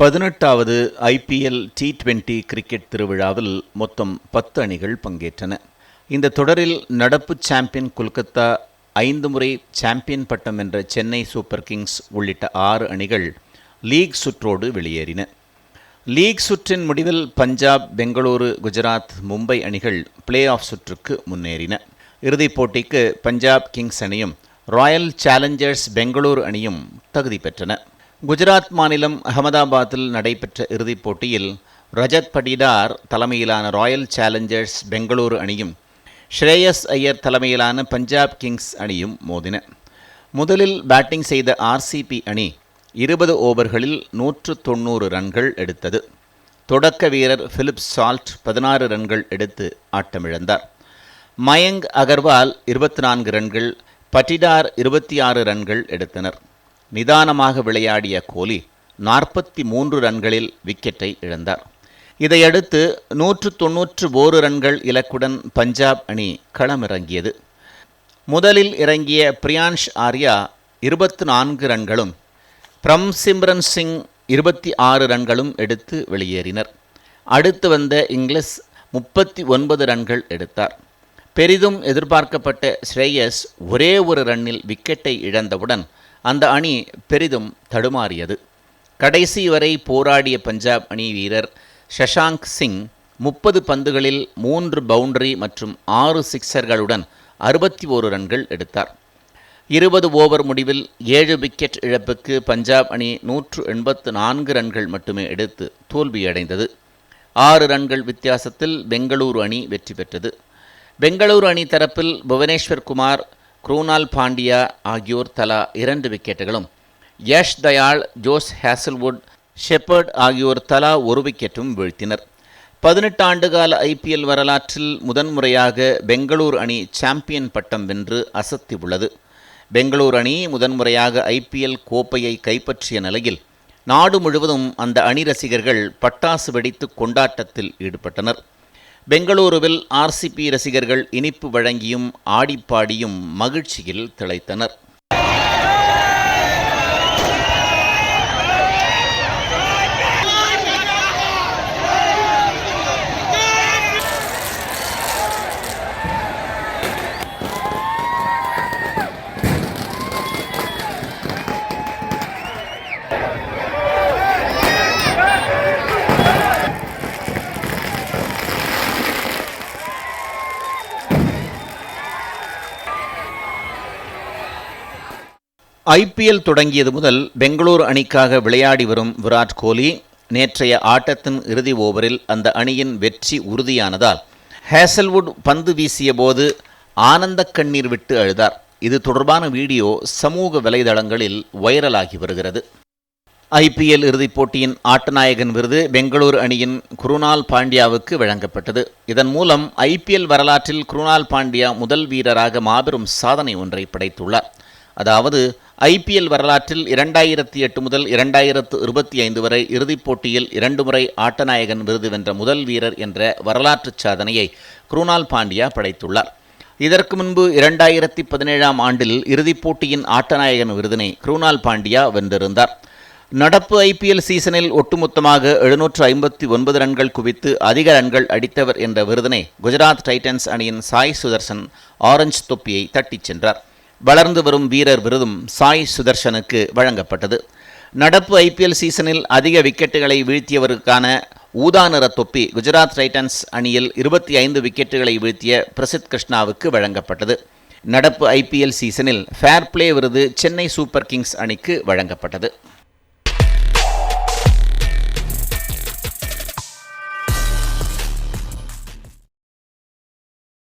பதினெட்டாவது IPL T twenty cricket திருவிழாவில் மொத்தம் பத்து அணிகள் பங்கேற்றன. இந்த தொடரில் நடப்பு சாம்பியன் கொல்கத்தா ஐந்து முறை சாம்பியன் பட்டம் வென்ற சென்னை சூப்பர் கிங்ஸ் உள்ளிட்ட ஆறு அணிகள் லீக் சுற்றோடு வெளியேறின. லீக் சுற்றின் முடிவில் பஞ்சாப் பெங்களூரு குஜராத் மும்பை அணிகள் பிளே ஆஃப் சுற்றுக்கு முன்னேறின. இறுதிப் போட்டிக்கு பஞ்சாப் கிங்ஸ் அணியும் ராயல் சேலஞ்சர்ஸ் பெங்களூரு அணியும் தகுதி பெற்றன. குஜராத் மாநிலம் அகமதாபாத்தில் நடைபெற்ற இறுதிப் போட்டியில் ரஜத் படிடார் தலைமையிலான ராயல் சேலஞ்சர்ஸ் பெங்களூரு அணியும் ஸ்ரேயஸ் ஐயர் தலைமையிலான பஞ்சாப் கிங்ஸ் அணியும் மோதின. முதலில் பேட்டிங் செய்த ஆர்சிபி அணி இருபது ஓவர்களில் நூற்று தொண்ணூறு ரன்கள் எடுத்தது. தொடக்க வீரர் பிலிப் சால்ட் பதினாறு ரன்கள் எடுத்து ஆட்டமிழந்தார். மயங்க் அகர்வால் இருபத்தி நான்கு ரன்கள் பட்டிடார் இருபத்தி ஆறு ரன்கள் எடுத்தனர். நிதானமாக விளையாடிய கோலி நாற்பத்தி மூன்று ரன்களில் விக்கெட்டை இழந்தார். இதையடுத்து நூற்று தொன்னூற்று ஓரு ரன்கள் இலக்குடன் பஞ்சாப் அணி களமிறங்கியது. முதலில் இறங்கிய பிரியான்ஷ் ஆர்யா இருபத்து நான்கு ரன்களும் பிரம் சிம்ரன் சிங் இருபத்தி ஆறு ரன்களும் எடுத்து வெளியேறினர். அடுத்து வந்த இங்கிலீஷ் முப்பத்தி ஒன்பது ரன்கள் எடுத்தார். பெரிதும் எதிர்பார்க்கப்பட்ட ஸ்ரேயஸ் ஒரே ஒரு ரன்னில் விக்கெட்டை இழந்தவுடன் அந்த அணி பெரிதும் தடுமாறியது. கடைசி வரை போராடிய பஞ்சாப் அணி வீரர் ஷஷாங்க் சிங் முப்பது பந்துகளில் மூன்று பவுண்டரி மற்றும் ஆறு சிக்சர்களுடன் அறுபத்தி ஓரு ரன்கள் எடுத்தார். இருபது ஓவர் முடிவில் ஏழு விக்கெட் இழப்புக்கு பஞ்சாப் அணி நூற்று எண்பத்து நான்கு ரன்கள் மட்டுமே எடுத்து தோல்வியடைந்தது. ஆறு ரன்கள் வித்தியாசத்தில் பெங்களூரு அணி வெற்றி பெற்றது. பெங்களூரு அணி தரப்பில் புவனேஸ்வர் குமார் குரூனால் பாண்டியா ஆகியோர் தலா இரண்டு விக்கெட்டுகளும் Yash Dayal Josh Hazlewood Shepherd ஆகியோர் தலா ஒரு விக்கெட்டும் வீழ்த்தினர். பதினெட்டு ஆண்டுகால ஐபிஎல் வரலாற்றில் முதன்முறையாக பெங்களூர் அணி சாம்பியன் பட்டம் வென்று அசத்தி உள்ளது பெங்களூர் அணி முதன்முறையாக ஐபிஎல் கோப்பையை கைப்பற்றிய நிலையில் நாடு முழுவதும் அந்த அணி ரசிகர்கள் பட்டாசு வெடித்து கொண்டாட்டத்தில் ஈடுபட்டனர். பெங்களூருவில் ஆர்சிபி ரசிகர்கள் இனிப்பு வழங்கியும் ஆடிப்பாடியும் மகிழ்ச்சியில் திளைத்தனர். ஐபிஎல் தொடங்கியது முதல் பெங்களூரு அணிக்காக விளையாடி வரும் விராட் கோலி நேற்றைய ஆட்டத்தின் இறுதி ஓவரில் அந்த அணியின் வெற்றி உறுதியானதால் ஹேசல்வுட் பந்து வீசிய போது ஆனந்த கண்ணீர் விட்டு அழுதார். இது தொடர்பான வீடியோ சமூக வலைதளங்களில் வைரலாகி வருகிறது. ஐபிஎல் இறுதிப் போட்டியின் ஆட்டநாயகன் விருது பெங்களூரு அணியின் குருணால் பாண்டியாவுக்கு வழங்கப்பட்டது. இதன் மூலம் ஐபிஎல் வரலாற்றில் குருணால் பாண்டியா முதல் வீரராக மாபெரும் சாதனை ஒன்றை படைத்துள்ளார். அதாவது ஐபிஎல் வரலாற்றில் இரண்டாயிரத்தி எட்டு முதல் இரண்டாயிரத்து இருபத்தி ஐந்து வரை இறுதிப் போட்டியில் இரண்டு முறை ஆட்டநாயகன் விருது வென்ற முதல் வீரர் என்ற வரலாற்று சாதனையை குருணால் பாண்டியா படைத்துள்ளார். இதற்கு முன்பு இரண்டாயிரத்தி பதினேழாம் ஆண்டில் இறுதிப் போட்டியின் ஆட்டநாயகன் விருதினை குருணால் பாண்டியா வென்றிருந்தார். நடப்பு ஐபிஎல் சீசனில் ஒட்டுமொத்தமாக எழுநூற்று ஐம்பத்தி ஒன்பது ரன்கள் குவித்து அதிக ரன்கள் அடித்தவர் என்ற விருதினை குஜராத் டைட்டன்ஸ் அணியின் சாய் சுதர்சன் ஆரஞ்சு தொப்பியை தட்டிச் சென்றார். வளர்ந்து வரும் வீரர் விருதும் சாய் சுதர்ஷனுக்கு வழங்கப்பட்டது. நடப்பு ஐபிஎல் சீசனில் அதிக விக்கெட்டுகளை வீழ்த்தியவருக்கான ஊதா நிற தொப்பி குஜராத் டைட்டன்ஸ் அணியில் இருபத்தி ஐந்து விக்கெட்டுகளை வீழ்த்திய பிரசித் கிருஷ்ணாவுக்கு வழங்கப்பட்டது. நடப்பு ஐபிஎல் சீசனில் ஃபேர் பிளே விருது சென்னை சூப்பர் கிங்ஸ் அணிக்கு வழங்கப்பட்டது.